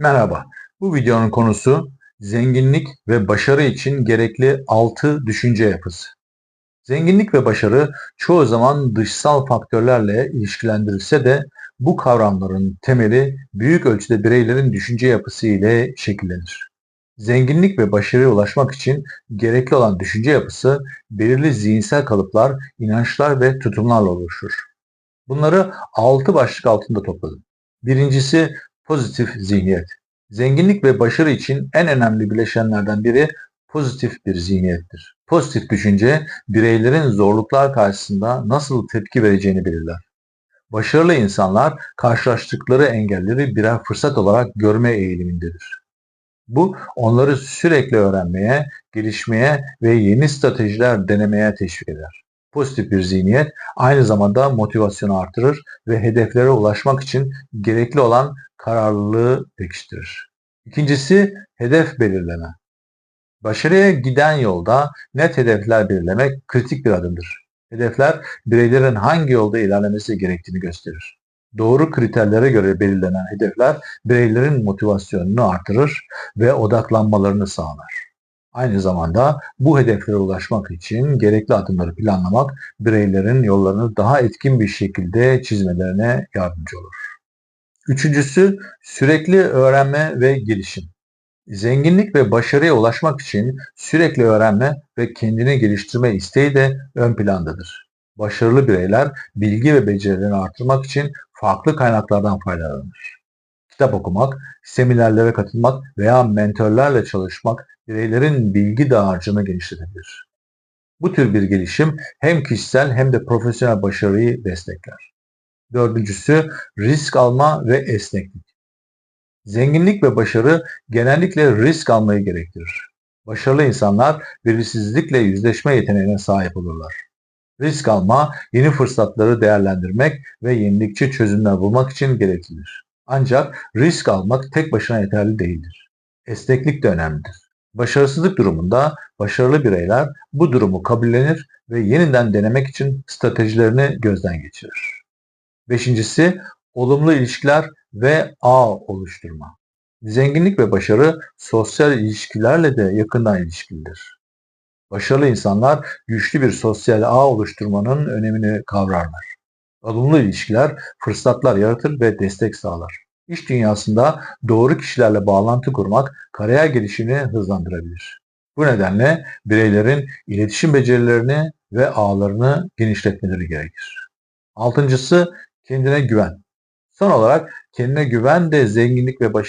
Merhaba. Bu videonun konusu zenginlik ve başarı için gerekli 6 düşünce yapısı. Zenginlik ve başarı çoğu zaman dışsal faktörlerle ilişkilendirilse de bu kavramların temeli büyük ölçüde bireylerin düşünce yapısı ile şekillenir. Zenginlik ve başarıya ulaşmak için gerekli olan düşünce yapısı belirli zihinsel kalıplar, inançlar ve tutumlarla oluşur. Bunları 6 başlık altında topladım. Birincisi pozitif zihniyet. Zenginlik ve başarı için en önemli bileşenlerden biri pozitif bir zihniyettir. Pozitif düşünce bireylerin zorluklar karşısında nasıl tepki vereceğini belirler. Başarılı insanlar karşılaştıkları engelleri birer fırsat olarak görme eğilimindedir. Bu onları sürekli öğrenmeye, gelişmeye ve yeni stratejiler denemeye teşvik eder. Pozitif bir zihniyet aynı zamanda motivasyonu artırır ve hedeflere ulaşmak için gerekli olan kararlılığı pekiştirir. İkincisi hedef belirleme. Başarıya giden yolda net hedefler belirlemek kritik bir adımdır. Hedefler bireylerin hangi yolda ilerlemesi gerektiğini gösterir. Doğru kriterlere göre belirlenen hedefler bireylerin motivasyonunu artırır ve odaklanmalarını sağlar. Aynı zamanda bu hedeflere ulaşmak için gerekli adımları planlamak bireylerin yollarını daha etkin bir şekilde çizmelerine yardımcı olur. Üçüncüsü sürekli öğrenme ve gelişim. Zenginlik ve başarıya ulaşmak için sürekli öğrenme ve kendini geliştirme isteği de ön plandadır. Başarılı bireyler bilgi ve becerilerini artırmak için farklı kaynaklardan faydalanır. Kitap okumak, seminerlere katılmak veya mentörlerle çalışmak bireylerin bilgi dağarcığını genişletebilir. Bu tür bir gelişim hem kişisel hem de profesyonel başarıyı destekler. Dördüncüsü risk alma ve esneklik. Zenginlik ve başarı genellikle risk almayı gerektirir. Başarılı insanlar belirsizlikle yüzleşme yeteneğine sahip olurlar. Risk alma, yeni fırsatları değerlendirmek ve yenilikçi çözümler bulmak için gereklidir. Ancak risk almak tek başına yeterli değildir. Esneklik de önemlidir. Başarısızlık durumunda başarılı bireyler bu durumu kabullenir ve yeniden denemek için stratejilerini gözden geçirir. Beşincisi olumlu ilişkiler ve ağ oluşturma. Zenginlik ve başarı sosyal ilişkilerle de yakından ilişkilidir. Başarılı insanlar güçlü bir sosyal ağ oluşturmanın önemini kavrarlar. Olumlu ilişkiler fırsatlar yaratır ve destek sağlar. İş dünyasında doğru kişilerle bağlantı kurmak kariyer gelişini hızlandırabilir. Bu nedenle bireylerin iletişim becerilerini ve ağlarını genişletmeleri gerekir. Altıncısı kendine güven. Son olarak kendine güven de zenginlik ve başarı